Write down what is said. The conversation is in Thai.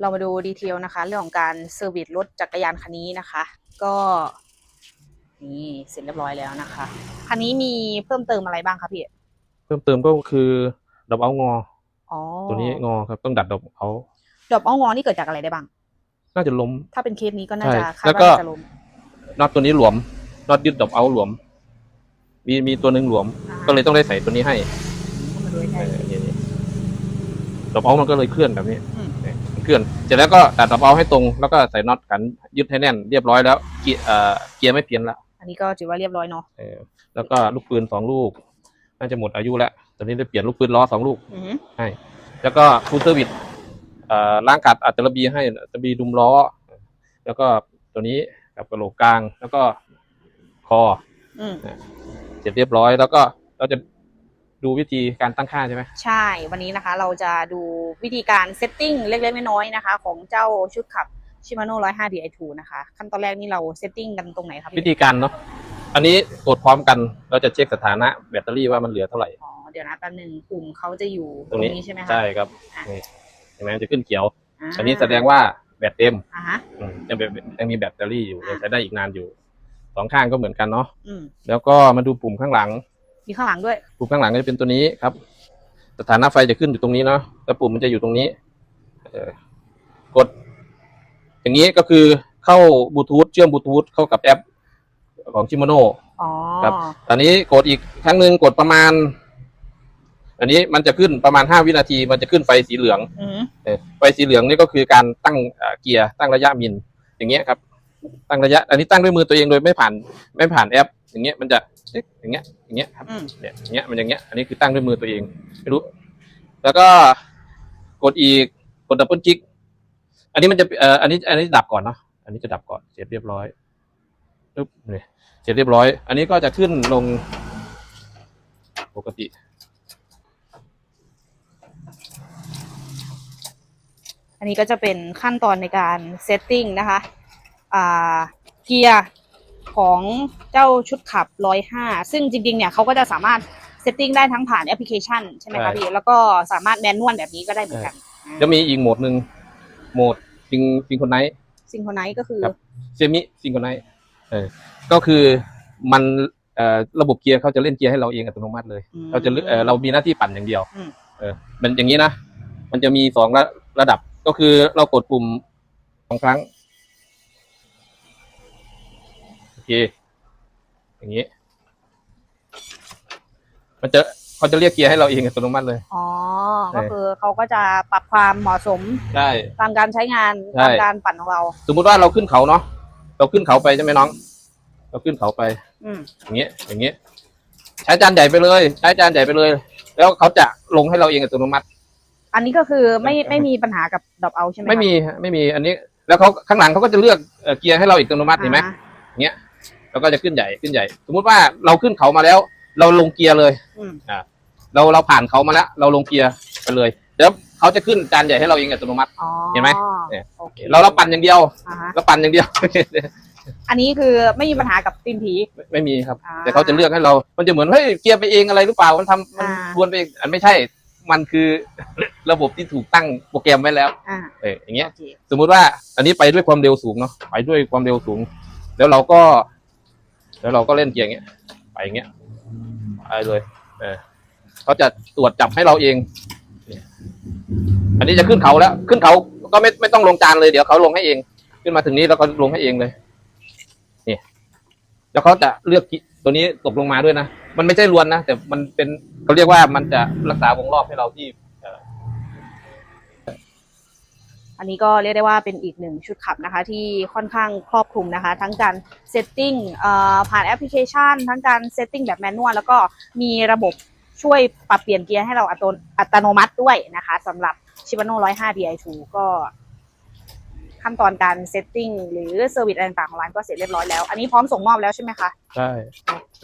เรามาดูดีเทลนะคะ เรื่องของการเซอร์วิสรถจักรยานคันนี้นะคะ ก็นี่เสร็จเรียบร้อยแล้วนะคะคันนี้มีเพิ่มเติมอะไรบ้างคะพี่เพิ่มเติมก็คือดับเอางออ๋อตัวนี้งอครับต้องดัดดับเอาดอกอ้องอนี่เกิดจากอะไรได้บ้าง น่าจะล้ม ถ้าเป็นเคสนี้ก็น่าจะใช่คาดแล้วก็ ว่าน่าจะล้มน็อตตัวนี้หลวมน็อตยึดดับเอาหลวม มีมีตัวหนึ่งหลวม อ่าก็เลยต้องได้ใส่ตัวนี้ให้มาดูใกเอล้อนี่นี่ดับเอามันก็เลยเคลื่อนแบบนี้อืม เนี่ยมันเคลื่อนเสร็จแล้วก็ตัดดับเอาให้ตรงแล้วก็ใส่น็อตกันยึดให้แน่นเรียบร้อยแล้วเกียร์เอ่อเกียร์ไม่เปลี่ยนแล้วอันนี้ก็ถือว่าเรียบร้อยเนาะเออแล้วก็ลูกปืนสองลูก น่าจะหมดอายุแล้วตอนนี้ได้เปลี่ยนลูกปืนล้อสองลูกอือหือให้แล้วก็ฟูลเซอร์วิสเอ่อล้างกัดอัตระบีให้อัตระบีดุมล้อ แล้วก็ตัวนี้กับกระโหลกกลางแล้วก็คอ อืม เสร็จเรียบร้อยแล้วก็เราจะ ดูวิธีการตั้งค่าใช่ไหมใช่ วันนี้นะคะเราจะดูวิธีการเซตติ้งเล็กๆน้อยๆนะคะ ของเจ้าชุดขับ Shimano 105 Di2 นะคะ ขั้นตอนแรกนี่เราเซตติ้งกันตรงไหนครับวิพี่ธีการเนาะอันนี้กดพร้อมกันเราจะเช็คสถานะแบตเตอรี่ว่ามันเหลือเท่าไหร่ อ๋อเดี๋ยวนะแป๊บหนึงปุ่มเขาจะอยู่ตตรรงงนี้นี้ใช่ไหมคะ ใช่ครับอะ นี่เห็นไหมมันจะขึ้นเขียวาอันนี้แสดงว่าแบตเต็มอ่าฮะ อืมยังเป็นยังมีแบตเตอรี่อยู่อะยังใช้ได้อีกนานอยู่สองข้างก็เหมือนกันเนาะ อืมแล้วก็มาดูปุ่มข้างหลัง มีข้างหลังด้วย ปุ่มข้างหลังก็จะเป็นตัวนี้ครับ สถานะไฟจะขึ้นอยู่ตรงนี้เนาะแต่ปุ่มมันจะอยู่ตรงนี้เออกด อย่างนี้ก็คือเข้าบลูทูธเชื่อมบลูทูธเข้ากับแอปของชิมโนอ๋อครับตอนนี้กดอีกครั้งหนึ่งกดประมาณ อันนี้มันจะขึ้นประมาณห้าวินาที มันจะขึ้นไฟสีเหลืองอืมเออไฟสีเหลืองนี่ก็คือการตั้งเอ่อเกียร์ตั้งระยะมิลอย่างเงี้ยครับ ตั้งระยะ อันนี้ตั้งด้วยมือตัวเองโดยไม่ผ่าน ไม่ผ่านแอป อย่างเงี้ยมันจะติ๊กอย่างเงี้ยอย่างเงี้ยครับอืม เนี่ยอย่างเงี้ยมันอย่างเงี้ยอันนี้คือตั้งด้วยมือตัวเองไม่รู้ แล้วก็กดอีกกดดับเบิลจิก อันนี้มันจะเอ่ออันนี้อันนี้ดับก่อนเนาะอันนี้จะดับก่อนเสร็จเรียบร้อยปึ๊บเนี่ยเสร็จเรียบร้อย อันนี้ก็จะขึ้นลงปกติ อันนี้ก็จะเป็นขั้นตอนในการเซตติ้งนะคะอ่าเกียร์ ของเจ้าชุดขับ105ซึ่งจริงๆเนี่ยเขาก็จะสามารถเซตติ้งได้ทั้งผ่านแอปพลิเคชันใช่ไหมใช่คะพี่ แล้วก็สามารถแมนนวลแบบนี้ก็ได้เหมือนกันจะมีอีกโหมดหนึ่งโหมดซิงซิงคนไนซิงโครไนซ์ก็คือครับเซมิซิงคนไนเออก็คือมันเอ่อระบบเกียร์เขาจะเล่นเกียร์ให้เราเองอัตโนมัติเลยอืมเราจะเลือกเอ่อเรามีหน้าที่ปั่นอย่างเดียวอืมเออมันอย่างนี้นะ มันจะมีสองระระดับก็คือเรากดปุ่มสองครั้ง เค อย่างนี้ มันจะเขาจะเรียกเกียร์ให้เราเองอัตโนมัติเลย อ๋อใช่ก็คือเขาก็จะปรับความเหมาะสมใช่ตามการใช้งานใช่ตามการปั่นของเรา สมมุติว่าเราขึ้นเขาเนาะเราขึ้นเขาไปใช่ไหมน้อง เราขึ้นเขาไปอืมอย่างเงี้ย อย่างเงี้ย ใช้จานใหญ่ไปเลย ใช้จานใหญ่ไปเลย แล้วเขาจะลงให้เราเองอัตโนมัติ อันนี้ก็คือไม่ไม่มีปัญหากับดรอปเอาใช่ไหมคะไม่มีฮะไม่มีอันนี้ แล้วเขาข้างหลังเขาก็จะเลือกเอ่อเกียร์ให้เราอัตโนมัติเห็นไหมอ่า แล้วก็จะขึ้นใหญ่ขึ้นใหญ่ สมมุติว่าเราขึ้นเขามาแล้ว เราลงเกียร์เลยอืมเราเราผ่านเขามาแล้วเราลงเกียร์ไปเลยแล้วเขาจะขึ้นจานใหญ่ให้เราเองอัตโนมัติ อ๋อเห็นไหมเนี่ย โอเคเราเราปั่นอย่างเดียวอ่าฮะเราปั่นอย่างเดียว อันนี้คือไม่มีปัญหากับตีนผี ไม่ไม่มีครับ อ่าแต่เขาจะเลือกให้เรา มันจะเหมือนเฮ้ยเกียร์ไปเองอะไรหรือเปล่า มันทำมันอ่า ทวนไปเองอันไม่ใช่ มันคือ ระบบที่ถูกตั้งโปรแกรมไว้แล้ว อ่าเอออย่างเงี้ย โอเคสมมุติว่าอันนี้ไปด้วยความเร็วสูงเนาะ ไปด้วยความเร็วสูง แล้วเราก็ แล้วเราก็เล่นเกียร์อย่างเงี้ย ไปอย่างเงี้ยไปเลยเออเขาจะตรวจจับให้เราเองอันนี้จะขึ้นเขาแล้ว ขึ้นเขาก็ไม่ไม่ต้องลงจานเลยเดี๋ยวเขาลงให้เอง ขึ้นมาถึงนี้แล้วก็ลงให้เองเลยนี่แล้วเขาจะเลือกตัวนี้ตกลงมาด้วยนะมันไม่ใช่ลวนนะแต่มันเป็นเขาเรียกว่ามันจะรักษาวงรอบให้เราที่ อันนี้ก็เรียกได้ว่าเป็นอีกหนึ่งชุดขับนะคะ ที่ค่อนข้างครอบคลุมนะคะ ทั้งการเซตติ้งผ่านแอปพลิเคชัน ทั้งการเซตติ้งแบบแมนนวลแล้วก็มีระบบช่วยปรับเปลี่ยนเกียร์ให้เราอัตโนอัตโนมัติด้วยนะคะสำหรับ Shimano 105 Di2 ก็ขั้นตอนการเซตติ้งหรือเซอร์วิสอะไรต่างๆของร้านก็เสร็จเรียบร้อยแล้ว อันนี้พร้อมส่งมอบแล้วใช่ไหมคะ ใช่ โอเค